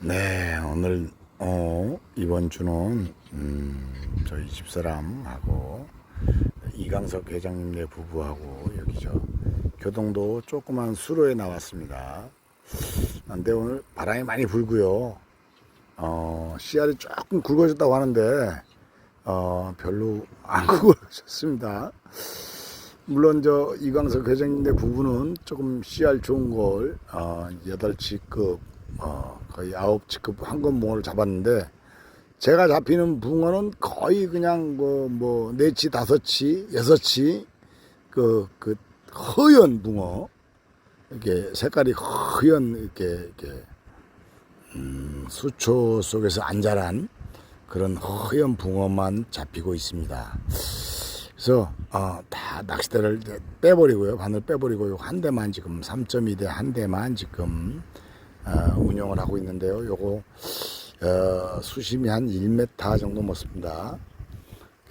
네, 오늘 어, 이번 주는 음, 저희 집사람하고 이강석 회장님네 부부하고 여기 저 교동도 조그만 수로에 나왔습니다. 근데 오늘 바람이 많이 불고요. 어, 씨알이 조금 굵어졌다고 하는데 어, 별로 안 굵어졌습니다. 물론 저 이광석 회장님네 부부는 조금 씨알 좋은 걸 어, 8치급 어, 거의 9치급 황금붕어를 잡았는데 제가 잡히는 붕어는 거의 그냥 뭐, 뭐, 네치, 다섯치, 여섯치, 그, 그, 허연 붕어. 이렇게 색깔이 허연, 이렇게, 이렇게, 음, 수초 속에서 안 자란 그런 허연 붕어만 잡히고 있습니다. 그래서 어, 다 낚싯대를 빼버리고요. 바늘 빼버리고 요한 대만 지금 3.2대 한 대만 지금 어, 운영을 하고 있는데요. 요거 어, 수심이 한 1m 정도 먹습니다.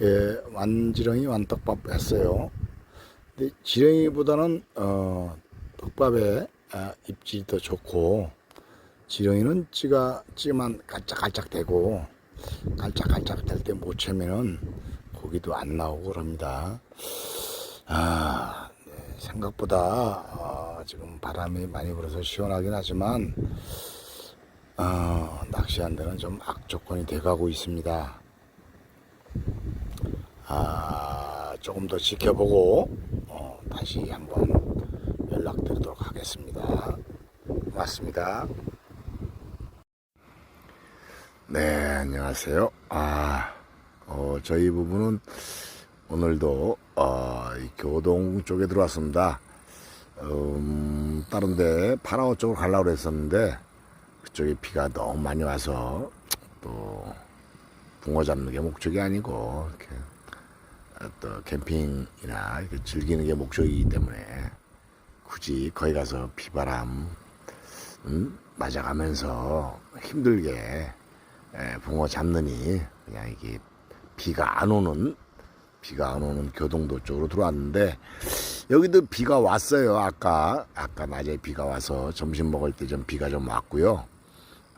예, 완지렁이 완떡밥 했어요. 근데 지렁이보다는 어, 떡밥에 아, 입질이 더 좋고 지렁이는 찌가 찌만 깔짝깔짝 대고 깔짝깔짝 될 때 못 채면은 고기도 안 나오고 그럽니다. 아, 네, 생각보다 어, 지금 바람이 많이 불어서 시원하긴 하지만 어, 낚시한 데는 좀 악조건이 돼가고 있습니다. 아, 조금 더 지켜보고 어, 다시 한번 연락드리도록 하겠습니다. 고맙습니다. 네, 안녕하세요. 아, 어, 저희 부부는 오늘도 어, 이 교동 쪽에 들어왔습니다. 음, 다른데 파라오 쪽으로 가려고 했었는데 그쪽에 비가 너무 많이 와서 또 붕어 잡는 게 목적이 아니고 이렇게 또 캠핑이나 이렇게 즐기는 게 목적이기 때문에 굳이 거기 가서 비바람 음, 맞아가면서 힘들게 에, 붕어 잡느니 그냥 이게 비가 안 오는 비가 안 오는 교동도 쪽으로 들어왔는데 여기도 비가 왔어요 아까. 아까 낮에 비가 와서 점심 먹을 때 좀 비가 좀 왔고요.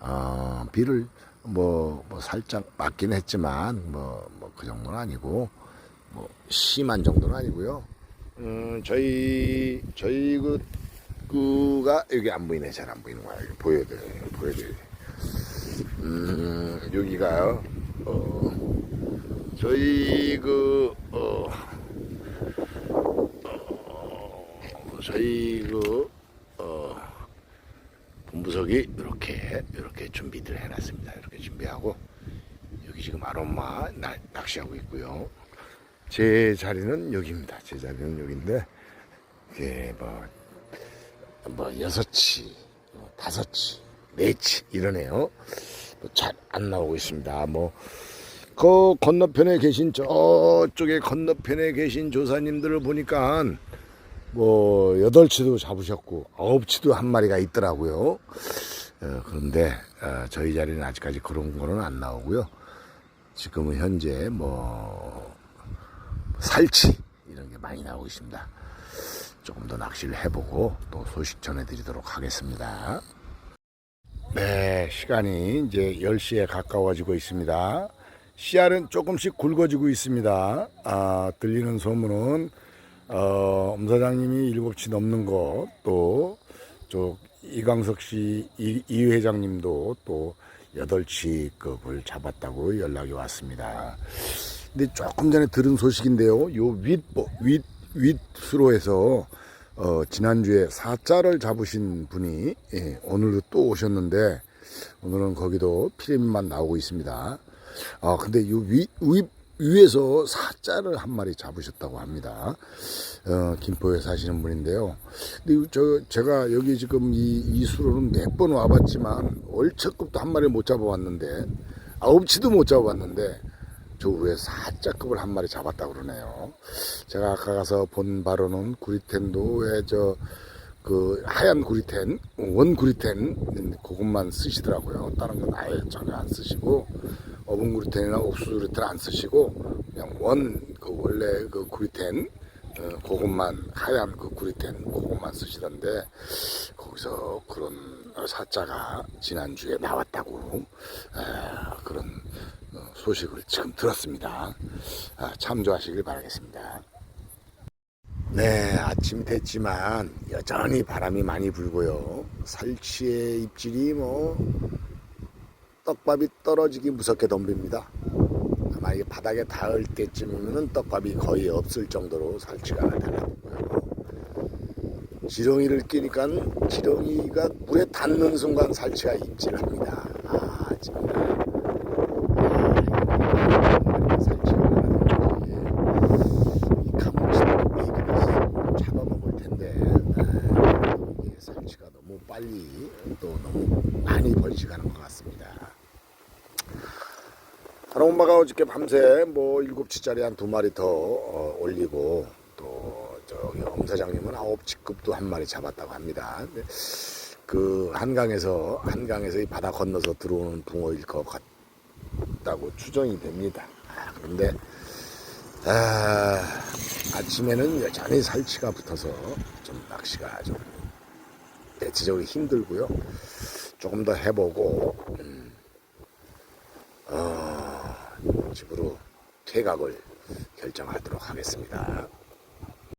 어, 비를 뭐, 뭐 살짝 맞긴 했지만 뭐 뭐 그 정도는 아니고 뭐 심한 정도는 아니고요. 음, 저희 저희 그 그가 여기 안 보이네. 잘 안 보이는 거야. 보여드려 보여드려 음, 여기가요, 어, 저희 그, 어, 어, 저희 그, 어, 본부석이 이렇게, 이렇게 준비를 해놨습니다. 이렇게 준비하고, 여기 지금 아로마 나- 낚시하고 있고요. 제 자리는 여기입니다. 제 자리는 여기인데, 이게 뭐, 뭐, 여섯치, 뭐 다섯치, 네치, 이러네요. 잘안 나오고 있습니다. 뭐, 그 건너편에 계신 저쪽에 건너편에 계신 조사님들을 보니까 뭐 여덟 치도 잡으셨고 아홉 치도 한 마리가 있더라고요. 어, 그런데 어, 저희 자리는 아직까지 그런 거는 안 나오고요. 지금은 현재 뭐 살치 이런 게 많이 나오고 있습니다. 조금 더 낚시를 해보고 또 소식 전해드리도록 하겠습니다. 네, 시간이 이제 10시에 가까워지고 있습니다. 씨알은 조금씩 굵어지고 있습니다. 아, 들리는 소문은, 어, 엄 사장님이 7치 넘는 것, 또, 저, 이광석 씨, 이, 이 회장님도 또 8치급을 잡았다고 연락이 왔습니다. 근데 조금 전에 들은 소식인데요. 요 윗, 윗, 윗수로에서 어, 지난주에 사자를 잡으신 분이 예, 오늘도 또 오셨는데 오늘은 거기도 피레미만 나오고 있습니다. 아 근데 요 위, 위, 위에서 사자를 한 마리 잡으셨다고 합니다. 어, 김포에 사시는 분인데요. 근데 저 제가 여기 지금 이, 이 수로는 몇 번 와봤지만 월척급도 한 마리 못 잡아왔는데 아홉치도 못 잡아왔는데 저 위에 사자급을 한 마리 잡았다 그러네요. 제가 아까 가서 본 바로는 구리텐도 왜저 그 하얀 구리텐, 원 구리텐 그것만 쓰시더라고요. 다른 건 아예 전혀 안 쓰시고 어분 구리텐이나 옥수수 구리텐 안 쓰시고 그냥 원 그 원래 그 구리텐 어, 그것만 하얀 그 구리텐 그것만 쓰시던데 거기서 그런 사자가 지난주에 나왔다고 아, 그런 어, 소식을 지금 들었습니다. 아, 참조하시길 바라겠습니다. 네, 아침 됐지만 여전히 바람이 많이 불고요. 살치의 입질이 뭐 떡밥이 떨어지기 무섭게 덤빕니다. 아마 이게 바닥에 닿을 때쯤이면 떡밥이 거의 없을 정도로 살치가 달라붙고요. 지렁이를 끼니까 지렁이가 물에 닿는 순간 살치가 입질을 합니다. 아, 정말. 아, 살치가 많아서 이 가물치는 이그릇 잡아먹을 텐데 아, 이게 살치가 너무 빨리 또 너무 많이 번식하는 것 같습니다. 하루 엄마가 어저께 밤새 뭐 일곱 치짜리 한 두 마리 더 어, 올리고 또 저기 엄 사장님은 아홉 치급도 한 마리 잡았다고 합니다. 그 한강에서 한강에서 이 바다 건너서 들어오는 붕어일 것 같다고 추정이 됩니다. 아, 그런데 아, 아침에는 여전히 살치가 붙어서 좀 낚시가 좀 대체적으로 힘들고요. 조금 더 해보고 음, 어, 집으로 퇴각을 결정하도록 하겠습니다.